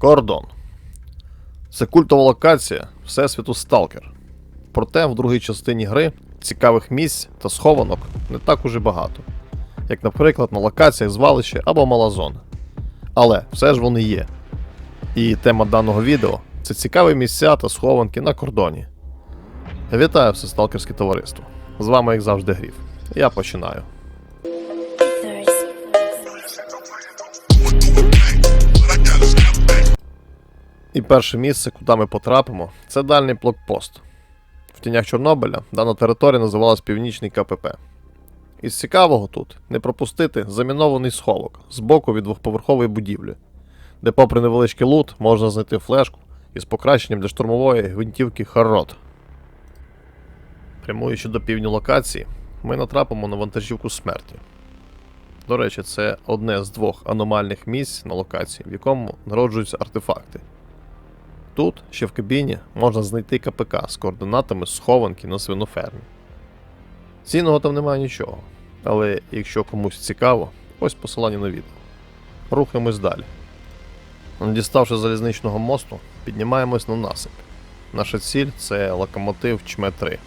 Кордон. Це культова локація Всесвіту Сталкер. Проте в другій частині гри цікавих місць та схованок не так уже багато, як, наприклад, на локаціях звалище або мала зона. Але все ж вони є. І тема даного відео це цікаві місця та схованки на кордоні. Вітаю все сталкерське товариство. З вами, як завжди, Гріф. Я починаю. І перше місце, куди ми потрапимо, це дальній блокпост. В тінях Чорнобиля дана територія називалась Північний КПП. Із цікавого тут не пропустити замінований сховок з боку від двохповерхової будівлі, де, попри невеличкий лут, можна знайти флешку із покращенням для штурмової гвинтівки Харрот. Прямуючи до півдню локації, ми натрапимо на вантажівку смерті. До речі, це одне з двох аномальних місць на локації, в якому народжуються артефакти. Тут, ще в кабіні, можна знайти КПК з координатами схованки на свинофермі. Цінного там немає нічого, але якщо комусь цікаво, ось посилання на відео. Рухаємось далі. Діставши залізничного мосту, піднімаємось на насип. Наша ціль це локомотив Чме 3,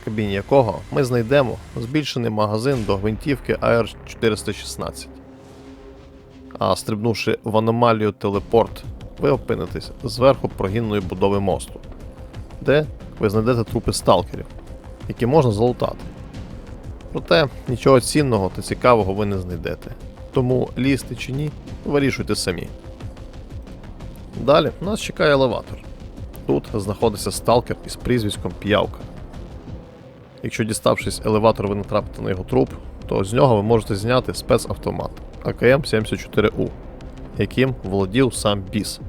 в кабіні якого ми знайдемо збільшений магазин до гвинтівки AR416. А стрибнувши в аномалію телепорт, ви опинитесь зверху прогінної будови мосту, де ви знайдете трупи сталкерів, які можна залутати. Проте нічого цінного та цікавого ви не знайдете. Тому лізти чи ні, вирішуйте самі. Далі нас чекає елеватор. Тут знаходиться сталкер із прізвиськом П'явка. Якщо діставшись елеватор, ви натрапите на його труп, то з нього ви можете зняти спецавтомат АКМ-74У, яким володів сам біс.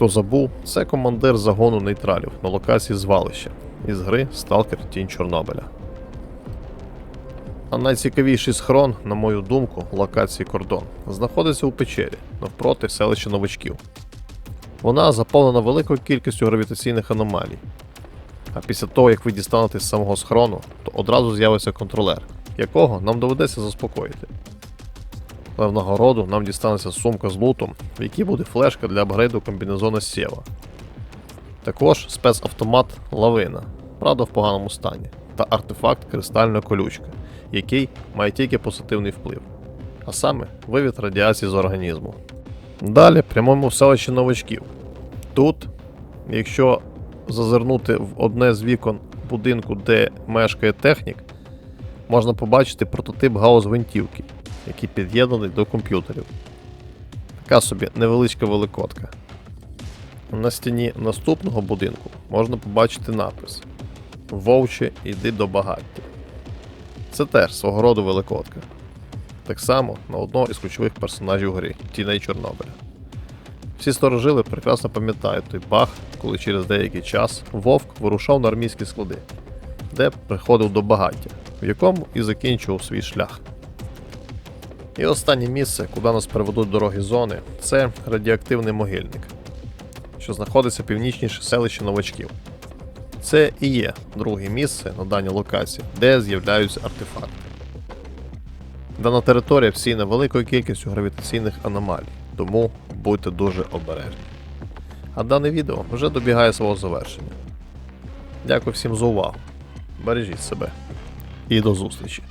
Хто забув, це командир загону нейтралів на локації звалища із гри Сталкер Тінь Чорнобиля. А найцікавіший схрон, на мою думку, локації кордон, знаходиться у печері навпроти селища новачків. Вона заповнена великою кількістю гравітаційних аномалій. А після того, як ви дістанете з самого схрону, то одразу з'явиться контролер, якого нам доведеться заспокоїти. Але в нагороду нам дістанеться сумка з лутом, в якій буде флешка для апгрейду комбінезона Сєва. Також спецавтомат Лавина, правда в поганому стані, та артефакт Кристальна колючка, який має тільки позитивний вплив, а саме вивід радіації з організму. Далі прямуємо в селище новачків. Тут, якщо зазирнути в одне з вікон будинку, де мешкає технік, можна побачити прототип гаус який під'єднаний до комп'ютерів. Така собі невеличка великодка. На стіні наступного будинку можна побачити напис Вовче, йди до багаття. Це теж свого роду великодка. Так само на одного із ключових персонажів гри Тіней Чорнобиля. Всі сторожили прекрасно пам'ятають той баг, коли через деякий час Вовк вирушав на армійські склади, де приходив до багаття, в якому і закінчував свій шлях. І останнє місце, куди нас приведуть дороги зони, це радіоактивний могильник, що знаходиться північніше селища новачків. Це і є друге місце на даній локації, де з'являються артефакти. Дана територія всіяна великою кількістю гравітаційних аномалій, тому будьте дуже обережні. А дане відео вже добігає свого завершення. Дякую всім за увагу. Бережіть себе і до зустрічі!